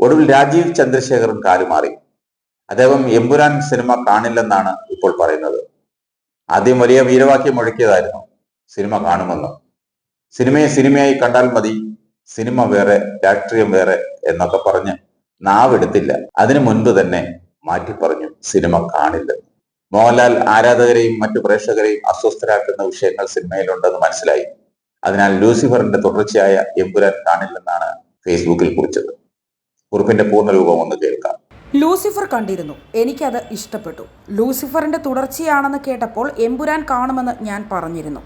ഒടുവിൽ രാജീവ് ചന്ദ്രശേഖരൻ കാലുമാറി അദ്ദേഹം എമ്പുരാൻ സിനിമ കാണില്ലെന്നാണ് ഇപ്പോൾ പറയുന്നത്. ആദ്യം വലിയ വീരവാക്യം മുഴക്കിയതായിരുന്നു സിനിമ കാണുമെന്ന്. സിനിമയെ സിനിമയായി കണ്ടാൽ മതി സിനിമ വേറെ രാഷ്ട്രീയം വേറെ എന്നൊക്കെ പറഞ്ഞ് നാവെടുത്തില്ല. അതിനു മുൻപ് തന്നെ മാറ്റി പറഞ്ഞു സിനിമ കാണില്ല. മോഹൻലാൽ ആരാധകരെയും മറ്റു പ്രേക്ഷകരെയും അസ്വസ്ഥരാക്കുന്ന വിഷയങ്ങൾ സിനിമയിലുണ്ടെന്ന് മനസ്സിലായി. അതിനാൽ ലൂസിഫറിന്റെ തുടർച്ചയായ എമ്പുരാൻ കാണില്ലെന്നാണ് ഫേസ്ബുക്കിൽ കുറിച്ചത്. കുറിപ്പിന്റെ പൂർണരൂപം ഒന്ന് കേൾക്കാം. ലൂസിഫർ കണ്ടിരുന്നു. എനിക്കത് ഇഷ്ടപ്പെട്ടു. ലൂസിഫറിന്റെ തുടർച്ചയാണെന്ന് കേട്ടപ്പോൾ എമ്പുരാൻ കാണുമെന്ന് ഞാൻ പറഞ്ഞിരുന്നു.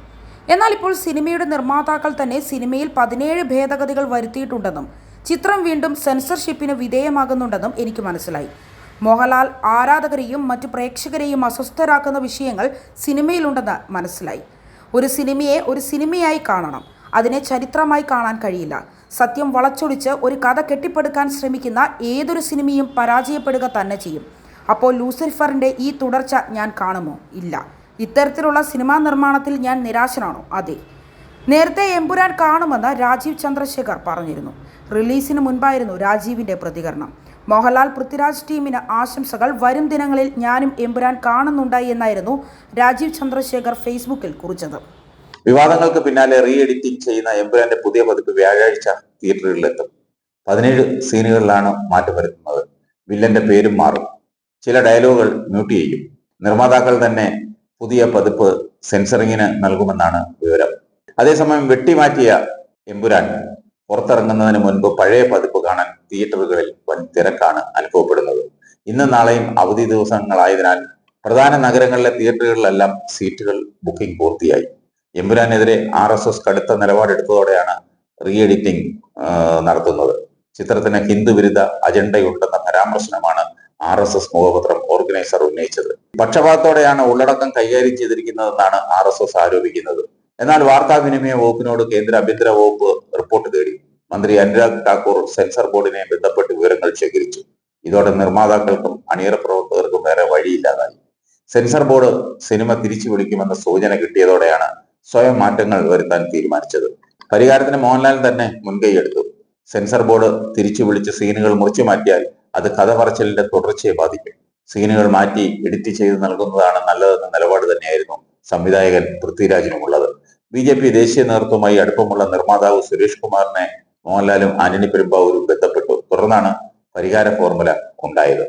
എന്നാൽ ഇപ്പോൾ സിനിമയുടെ നിർമ്മാതാക്കൾ തന്നെ സിനിമയിൽ പതിനേഴ് ഭേദഗതികൾ വരുത്തിയിട്ടുണ്ടെന്നും ചിത്രം വീണ്ടും സെൻസർഷിപ്പിന് വിധേയമാകുന്നുണ്ടെന്നും എനിക്ക് മനസ്സിലായി. മോഹൻലാൽ ആരാധകരെയും മറ്റു പ്രേക്ഷകരെയും അസ്വസ്ഥരാക്കുന്ന വിഷയങ്ങൾ സിനിമയിലുണ്ടെന്ന് മനസ്സിലായി. ഒരു സിനിമയെ ഒരു സിനിമയായി കാണണം. അതിനെ ചരിത്രമായി കാണാൻ കഴിയില്ല. സത്യം വളച്ചൊടിച്ച് ഒരു കഥ കെട്ടിപ്പടുക്കാൻ ശ്രമിക്കുന്ന ഏതൊരു സിനിമയും പരാജയപ്പെടുക തന്നെ ചെയ്യും. അപ്പോൾ ലൂസിഫറിന്റെ ഈ തുടർച്ച ഞാൻ കാണുമോ? ഇല്ല. ഇത്തരത്തിലുള്ള സിനിമാ നിർമ്മാണത്തിൽ ഞാൻ നിരാശനാണോ? അതെ. നേരത്തെ എമ്പുരാൻ കാണുമെന്ന് രാജീവ് ചന്ദ്രശേഖർ പറഞ്ഞിരുന്നു. റിലീസിന് മുൻപായിരുന്നു രാജീവിന്റെ പ്രതികരണം. മോഹൻലാൽ പൃഥ്വിരാജ് ടീമിന് ആശംസകൾ. വരും ദിനങ്ങളിൽ ഞാനും എമ്പുരാൻ കാണുന്നുണ്ടായി എന്നായിരുന്നു രാജീവ് ചന്ദ്രശേഖർ ഫേസ്ബുക്കിൽ കുറിച്ചത്. വിവാദങ്ങൾക്ക് പിന്നാലെ റീ എഡിറ്റിംഗ് ചെയ്യുന്ന എമ്പുരാന്റെ പുതിയ പതിപ്പ് വ്യാഴാഴ്ച തിയേറ്ററുകളിലെത്തും. പതിനേഴ് സീനുകളിലാണ് മാറ്റം വരുത്തുന്നത്. വില്ലന്റെ പേരും മാറും. ചില ഡയലോഗുകൾ മ്യൂട്ട് ചെയ്യും. നിർമ്മാതാക്കൾ തന്നെ പുതിയ പതിപ്പ് സെൻസറിങ്ങിന് നൽകുമെന്നാണ് വിവരം. അതേസമയം വെട്ടിമാറ്റിയ എമ്പുരാൻ പുറത്തിറങ്ങുന്നതിന് മുൻപ് പഴയ പതിപ്പ് കാണാൻ തിയേറ്ററുകളിൽ വൻ തിരക്കാണ് അനുഭവപ്പെടുന്നത്. ഇന്നും നാളെയും അവധി ദിവസങ്ങളായതിനാൽ പ്രധാന നഗരങ്ങളിലെ തിയേറ്ററുകളിലെല്ലാം സീറ്റുകൾ ബുക്കിംഗ് പൂർത്തിയായി. എമ്പുരാനെതിരെ ആർ എസ് എസ് കടുത്ത നിലപാടെടുത്തതോടെയാണ് റീ എഡിറ്റിംഗ് നടത്തുന്നത്. ചിത്രത്തിന് ഹിന്ദു വിരുദ്ധ അജണ്ടയുണ്ടെന്ന പരാമർശനമാണ് ആർ എസ് എസ് മുഖപത്രം ഓർഗനൈസർ ഉന്നയിച്ചത്. പക്ഷപാതത്തോടെയാണ് ഉള്ളടക്കം കൈകാര്യം ചെയ്തിരിക്കുന്നതെന്നാണ് ആർ എസ് എസ് ആരോപിക്കുന്നത്. എന്നാൽ വാർത്താവിനിമയ വകുപ്പിനോട് കേന്ദ്ര ആഭ്യന്തര വകുപ്പ് റിപ്പോർട്ട് തേടി മന്ത്രി അനുരാഗ് ഠാക്കൂർ സെൻസർ ബോർഡിനെ ബന്ധപ്പെട്ട് വിവരങ്ങൾ ശേഖരിച്ചു. ഇതോടെ നിർമ്മാതാക്കൾക്കും അണിയറ പ്രവർത്തകർക്കും വേറെ വഴിയില്ലാതായി. സെൻസർ ബോർഡ് സിനിമ തിരിച്ചു വിളിക്കുമെന്ന സൂചന കിട്ടിയതോടെയാണ് സ്വയം മാറ്റങ്ങൾ വരുത്താൻ തീരുമാനിച്ചത്. പരിഹാരത്തിന് മോഹൻലാൽ തന്നെ മുൻകൈയെടുത്തു സെൻസർ ബോർഡ് തിരിച്ചു വിളിച്ച് സീനുകൾ മുറിച്ചു മാറ്റിയാൽ അത് കഥ പറച്ചിലിന്റെ തുടർച്ചയെ ബാധിക്കും. സീനുകൾ മാറ്റി എഡിറ്റ് ചെയ്ത് നൽകുന്നതാണ് നല്ലതെന്ന നിലപാട് തന്നെയായിരുന്നു സംവിധായകൻ പൃഥ്വിരാജിനുമുള്ളത് ബി ജെ പി ദേശീയ നേതൃത്വമായി അടുപ്പമുള്ള നിർമ്മാതാവ് സുരേഷ് കുമാറിനെ മോഹൻലാലും ആന്റണി പെരുമ്പാവൂരും ബന്ധപ്പെട്ടു. തുടർന്നാണ് പരിഹാര ഫോർമുല ഉണ്ടായത്.